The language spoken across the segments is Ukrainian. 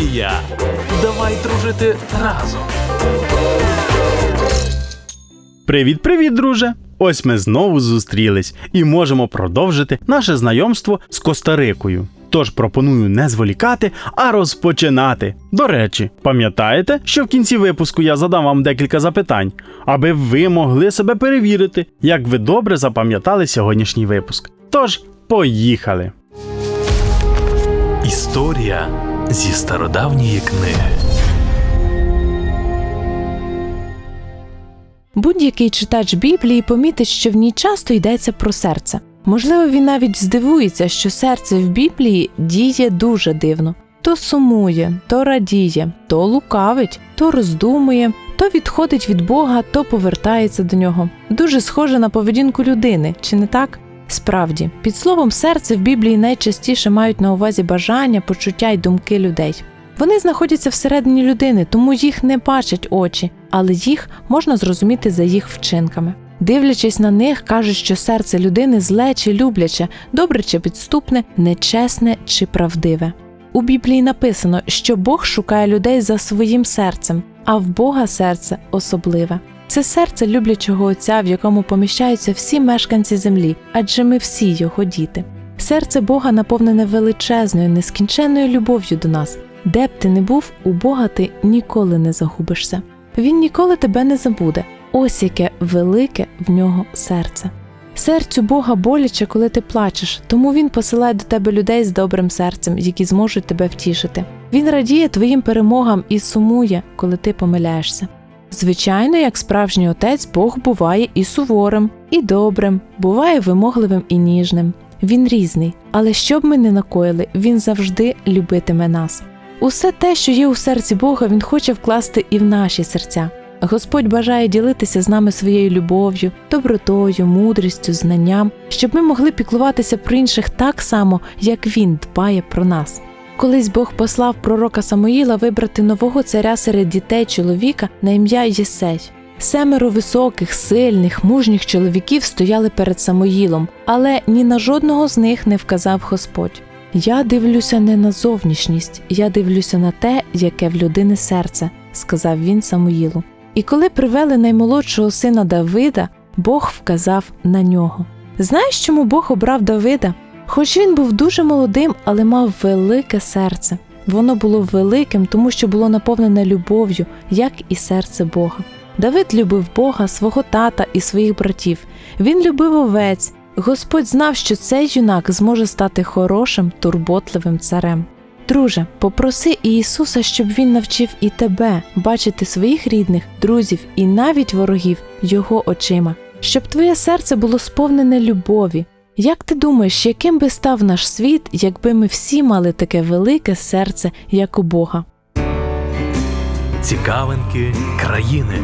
Надія. Давай дружити разом. Привіт, привіт, друже! Ось ми знову зустрілись і можемо продовжити наше знайомство з Коста-Рикою. Тож пропоную не зволікати, а розпочинати. До речі, пам'ятаєте, що в кінці випуску я задам вам декілька запитань, аби ви могли себе перевірити, як ви добре запам'ятали сьогоднішній випуск. Тож, поїхали! Історія зі стародавньої книги. Будь-який читач Біблії помітить, що в ній часто йдеться про серце. Можливо, він навіть здивується, що серце в Біблії діє дуже дивно. То сумує, то радіє, то лукавить, то роздумує, то відходить від Бога, то повертається до нього. Дуже схоже на поведінку людини, чи не так? Справді, під словом серце в Біблії найчастіше мають на увазі бажання, почуття й думки людей. Вони знаходяться всередині людини, тому їх не бачать очі, але їх можна зрозуміти за їх вчинками. Дивлячись на них, кажуть, що серце людини зле чи любляче, добре чи підступне, нечесне чи правдиве. У Біблії написано, що Бог шукає людей за своїм серцем, а в Бога серце особливе. Це серце люблячого Отця, в якому поміщаються всі мешканці землі, адже ми всі його діти. Серце Бога наповнене величезною, нескінченною любов'ю до нас. Де б ти не був, у Бога ти ніколи не загубишся. Він ніколи тебе не забуде. Ось яке велике в нього серце. Серцю Бога боляче, коли ти плачеш, тому він посилає до тебе людей з добрим серцем, які зможуть тебе втішити. Він радіє твоїм перемогам і сумує, коли ти помиляєшся. Звичайно, як справжній отець, Бог буває і суворим, і добрим, буває вимогливим і ніжним. Він різний, але що б ми не накоїли, він завжди любитиме нас. Усе те, що є у серці Бога, Він хоче вкласти і в наші серця. Господь бажає ділитися з нами своєю любов'ю, добротою, мудрістю, знанням, щоб ми могли піклуватися про інших так само, як Він дбає про нас. Колись Бог послав пророка Самоїла вибрати нового царя серед дітей чоловіка на ім'я Єсей. Семеро високих, сильних, мужніх чоловіків стояли перед Самоїлом, але ні на жодного з них не вказав Господь. Я дивлюся не на зовнішність, я дивлюся на те, яке в людини серце, сказав він Самуїлу. І коли привели наймолодшого сина Давида, Бог вказав на нього. Знаєш, чому Бог обрав Давида? Хоч він був дуже молодим, але мав велике серце. Воно було великим, тому що було наповнене любов'ю, як і серце Бога. Давид любив Бога, свого тата і своїх братів. Він любив овець. Господь знав, що цей юнак зможе стати хорошим, турботливим царем. Друже, попроси Ісуса, щоб Він навчив і тебе бачити своїх рідних, друзів і навіть ворогів Його очима, щоб твоє серце було сповнене любові. Як ти думаєш, яким би став наш світ, якби ми всі мали таке велике серце, як у Бога? Цікавинки країни.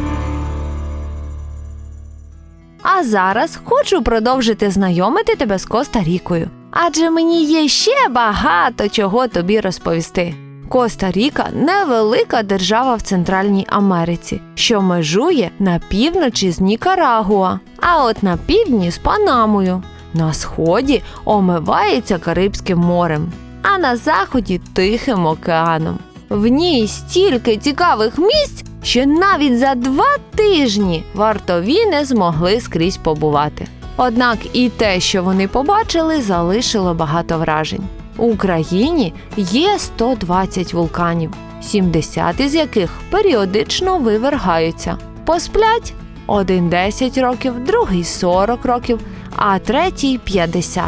А зараз хочу продовжити знайомити тебе з Коста-Рікою. Адже мені є ще багато чого тобі розповісти. Коста-Ріка невелика держава в Центральній Америці, що межує на півночі з Нікарагуа, а от на півдні з Панамою. На сході омивається Карибським морем, а на заході Тихим океаном. В ній стільки цікавих місць, що навіть за два тижні вартові не змогли скрізь побувати. Однак і те, що вони побачили, залишило багато вражень. У Україні є 120 вулканів, 70 із яких періодично вивергаються. Посплять один 10 років, другий 40 років, а третій 50.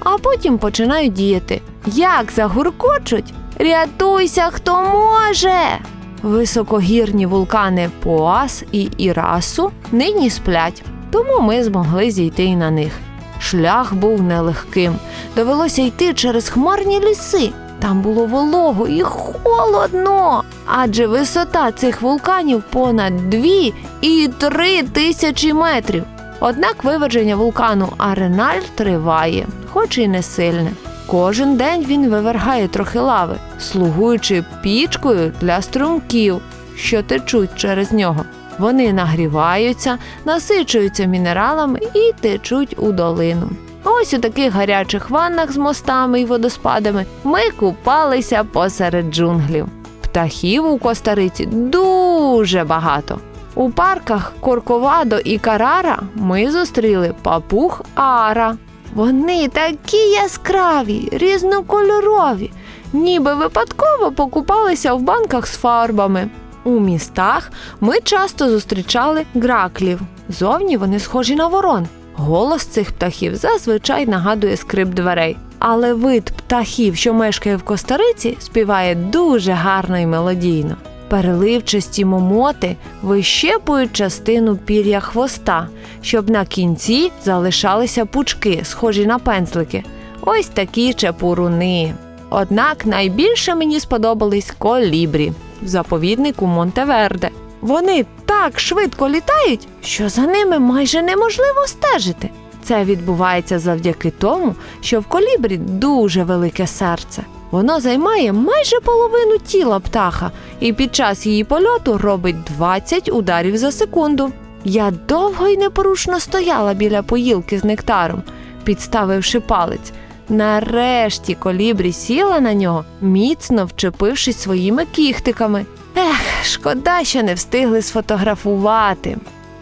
А потім починають діяти. Як загуркочуть, рятуйся, хто може. Високогірні вулкани Поас і Ірасу нині сплять, тому ми змогли зійти і на них. Шлях був нелегким. Довелося йти через хмарні ліси. Там було волого і холодно. Адже висота цих вулканів понад дві і три тисячі метрів. Однак виверження вулкану Ареналь триває, хоч і не сильне. Кожен день він вивергає трохи лави, слугуючи пічкою для струмків, що течуть через нього. Вони нагріваються, насичуються мінералами і течуть у долину. Ось у таких гарячих ваннах з мостами і водоспадами ми купалися посеред джунглів. птахів у Коста-Риці дуже багато. У парках Корковадо і Карара ми зустріли папуг Ара. Вони такі яскраві, різнокольорові, ніби випадково покупалися в банках з фарбами. У містах ми часто зустрічали граклів. Зовні вони схожі на ворон. Голос цих птахів зазвичай нагадує скрип дверей. Але вид птахів, що мешкає в Костариці, співає дуже гарно і мелодійно. Переливчасті момоти вищепують частину пір'я хвоста, щоб на кінці залишалися пучки, схожі на пензлики. Ось такі чепуруни. Однак найбільше мені сподобались колібрі в заповіднику Монтеверде. Вони так швидко літають, що за ними майже неможливо стежити. Це відбувається завдяки тому, що в колібрі дуже велике серце. Воно займає майже половину тіла птаха і під час її польоту робить 20 ударів за секунду. Я довго й непорушно стояла біля поїлки з нектаром, підставивши палець. Нарешті колібрі сіла на нього, міцно вчепившись своїми кіхтиками. Ех, шкода, що не встигли сфотографувати.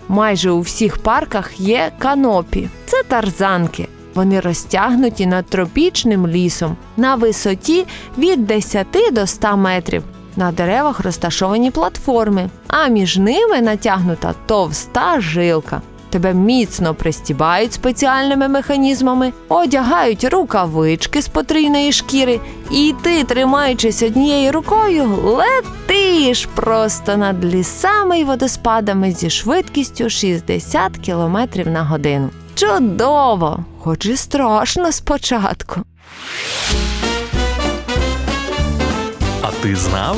Майже у всіх парках є канопі. Це тарзанки. Вони розтягнуті над тропічним лісом на висоті від 10 до 100 метрів. На деревах розташовані платформи, а між ними натягнута товста жилка. Тебе міцно пристібають спеціальними механізмами, одягають рукавички з потрійної шкіри, і ти, тримаючись однією рукою, летиш просто над лісами й водоспадами зі швидкістю 60 км на годину. Чудово, хоч і страшно спочатку. А ти знав?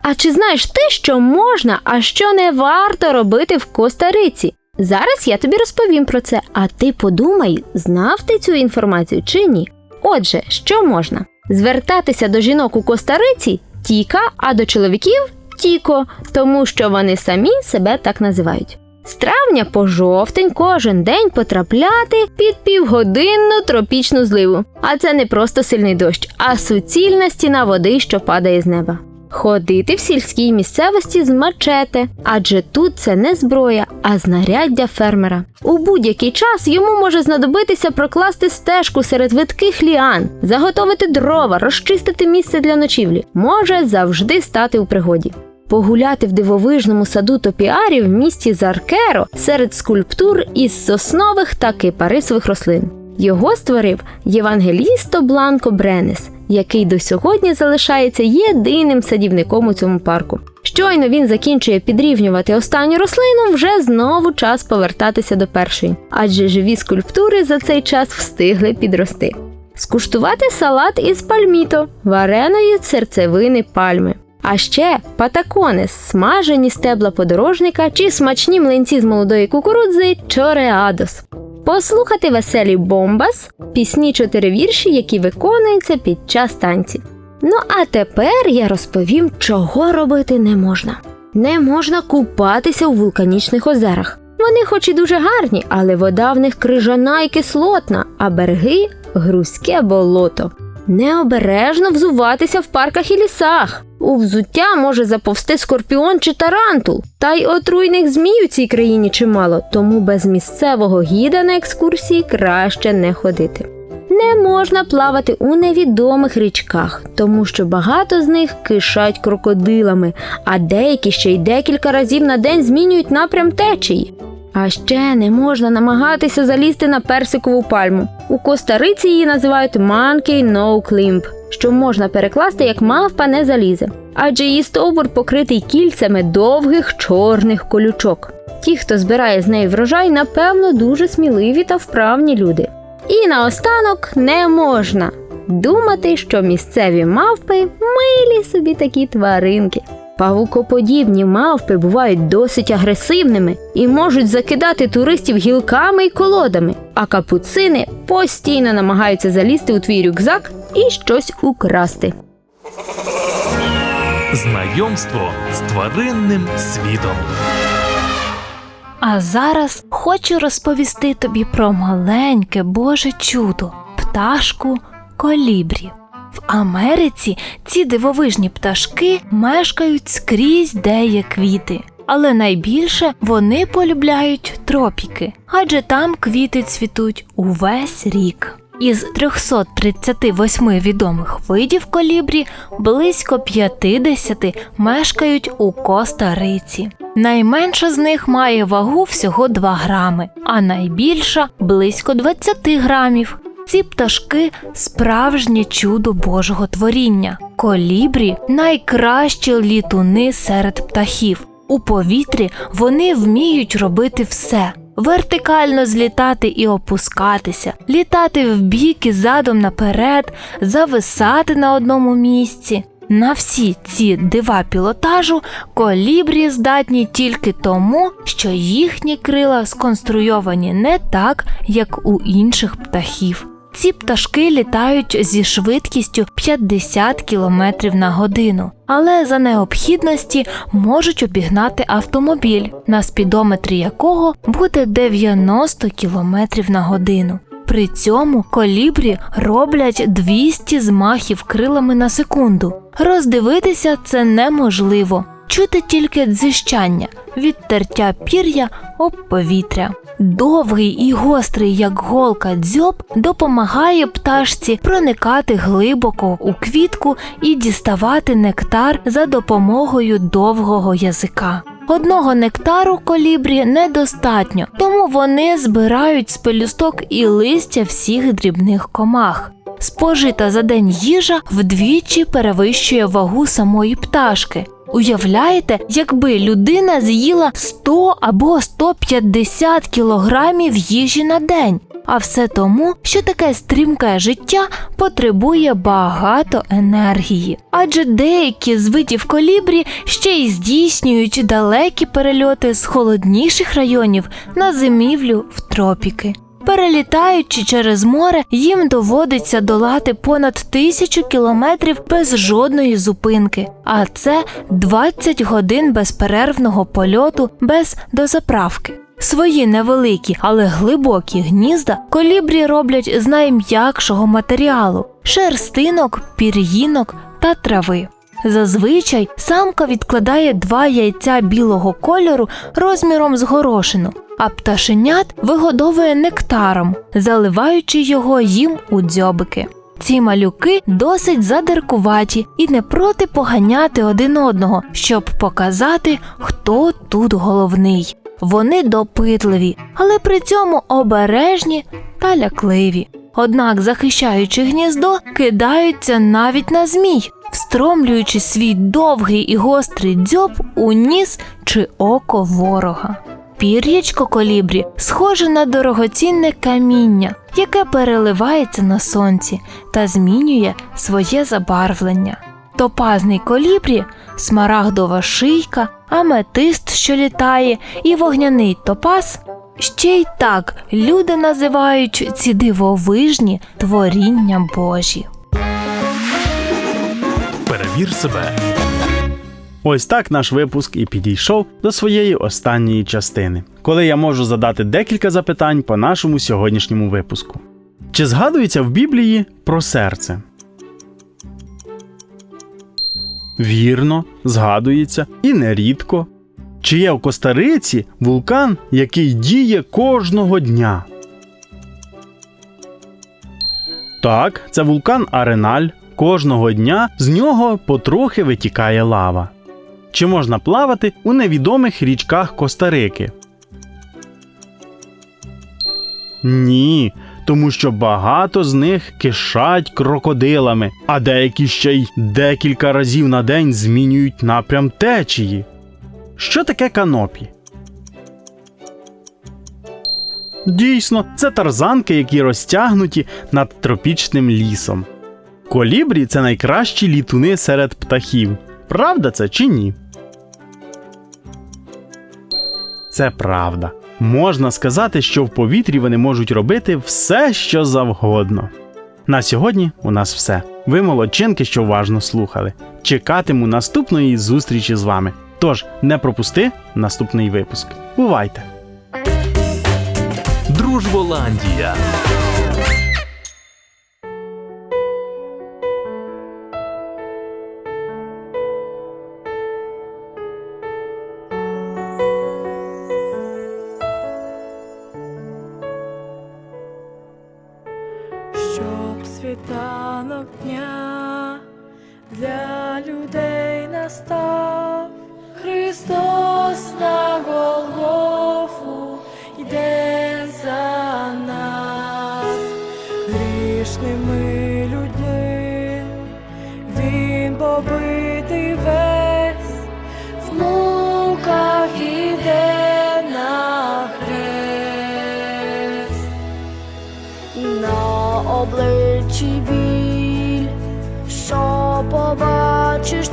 А чи знаєш ти, що можна, а що не варто робити в Коста-Риці? Зараз я тобі розповім про це, а ти подумай, знав ти цю інформацію чи ні. Отже, що можна? Звертатися до жінок у Коста-Риці – тіка, а до чоловіків тіко, тому що вони самі себе так називають. З травня по жовтень кожен день потрапляти під півгодинну тропічну зливу. А це не просто сильний дощ, а суцільна стіна води, що падає з неба. Ходити в сільській місцевості з мачете, адже тут це не зброя, а знаряддя фермера. У будь-який час йому може знадобитися прокласти стежку серед видких ліан, заготовити дрова, розчистити місце для ночівлі. Може завжди стати у пригоді. Погуляти в дивовижному саду топіарів в місті Заркеро серед скульптур із соснових та кипарисових рослин. Його створив Євангелісто Бланко Бренес, який до сьогодні залишається єдиним садівником у цьому парку. Щойно він закінчує підрівнювати останню рослину, вже знову час повертатися до першої, адже живі скульптури за цей час встигли підрости. Скуштувати салат із пальміто, вареної серцевини пальми. А ще патаконес, смажені стебла подорожника чи смачні млинці з молодої кукурудзи чореадос. Послухати веселі бомбас, пісні чотири вірші, які виконуються під час танців. Ну а тепер я розповім, чого робити не можна. Не можна купатися у вулканічних озерах. Вони хоч і дуже гарні, але вода в них крижана і кислотна, а береги грузьке болото. Необережно взуватися в парках і лісах. У взуття може заповсти скорпіон чи тарантул. Та й отруйних змій у цій країні чимало, тому без місцевого гіда на екскурсії краще не ходити. Не можна плавати у невідомих річках, тому що багато з них кишать крокодилами, а деякі ще й декілька разів на день змінюють напрям течії. А ще не можна намагатися залізти на персикову пальму. У Коста-Риці її називають Monkey No Climb, що можна перекласти як мавпа не залізе, адже її стовбур покритий кільцями довгих чорних колючок. Ті, хто збирає з неї врожай, напевно, дуже сміливі та вправні люди. І наостанок не можна думати, що місцеві мавпи милі собі такі тваринки. Павукоподібні мавпи бувають досить агресивними і можуть закидати туристів гілками й колодами, а капуцини постійно намагаються залізти у твій рюкзак і щось украсти. Знайомство з тваринним світом. А зараз хочу розповісти тобі про маленьке Боже чудо пташку колібрі. В Америці ці дивовижні пташки мешкають скрізь, де є квіти. Але найбільше вони полюбляють тропіки, адже там квіти цвітуть увесь рік. Із 338 відомих видів колібрі близько 50 мешкають у Коста-Риці. Найменша з них має вагу всього 2 грами, а найбільша близько 20 грамів. Ці пташки справжнє чудо Божого творіння. Колібрі найкращі літуни серед птахів. У повітрі вони вміють робити все. Вертикально злітати і опускатися, літати вбік і задом наперед, зависати на одному місці. На всі ці дива пілотажу колібрі здатні тільки тому, що їхні крила сконструйовані не так, як у інших птахів. Ці пташки літають зі швидкістю 50 км на годину, але за необхідності можуть обігнати автомобіль, на спідометрі якого буде 90 км на годину. При цьому колібрі роблять 200 змахів крилами на секунду. Роздивитися це неможливо. Чути тільки дзищання від тертя пір'я об повітря. Довгий і гострий, як голка, дзьоб допомагає пташці проникати глибоко у квітку і діставати нектар за допомогою довгого язика. Одного нектару колібрі недостатньо, тому вони збирають з пелюсток і листя всіх дрібних комах. Спожита за день їжа вдвічі перевищує вагу самої пташки. Уявляєте, якби людина з'їла 100 або 150 кілограмів їжі на день. А все тому, що таке стрімке життя потребує багато енергії. Адже деякі з видів колібрі ще й здійснюють далекі перельоти з холодніших районів на зимівлю в тропіки. Перелітаючи через море, їм доводиться долати понад тисячу кілометрів без жодної зупинки, а це 20 годин безперервного польоту без дозаправки. Свої невеликі, але глибокі гнізда колібрі роблять з найм'якшого матеріалу шерстинок, пір'їнок та трави. Зазвичай самка відкладає два яйця білого кольору розміром з горошину, а пташенят вигодовує нектаром, заливаючи його їм у дзьобики. Ці малюки досить задиркуваті і не проти поганяти один одного, щоб показати, хто тут головний. Вони допитливі, але при цьому обережні та лякливі. Однак, захищаючи гніздо, кидаються навіть на змій, встромлюючи свій довгий і гострий дзьоб у ніс чи око ворога. Пір'ячко колібрі схоже на дорогоцінне каміння, яке переливається на сонці та змінює своє забарвлення. Топазний колібрі, смарагдова шийка, аметист, що літає, і вогняний топаз. Ще й так люди називають ці дивовижні творіння Божі. Перевір себе. Ось так наш випуск і підійшов до своєї останньої частини, коли я можу задати декілька запитань по нашому сьогоднішньому випуску. Чи згадується в Біблії про серце? Вірно, згадується і нерідко. Чи є в Костариці вулкан, який діє кожного дня? Так, це вулкан Ареналь. Кожного дня з нього потрохи витікає лава. Чи можна плавати у невідомих річках Костарики? Ні, тому що багато з них кишать крокодилами, а деякі ще й декілька разів на день змінюють напрям течії. Що таке канопі? Дійсно, це тарзанки, які розтягнуті над тропічним лісом. Колібрі це найкращі літуни серед птахів. Правда це чи ні? Це правда. Можна сказати, що в повітрі вони можуть робити все, що завгодно. На сьогодні у нас все. Ви молодчинки, що уважно слухали. Чекатиму наступної зустрічі з вами. Тож не пропусти наступний випуск. Бувайте! Дружболандія. Настав. Христос на Голгофу йде за нас, грішними людьми, він побитий весь, в муках іде на хрест. На обличчі біль, що побачиш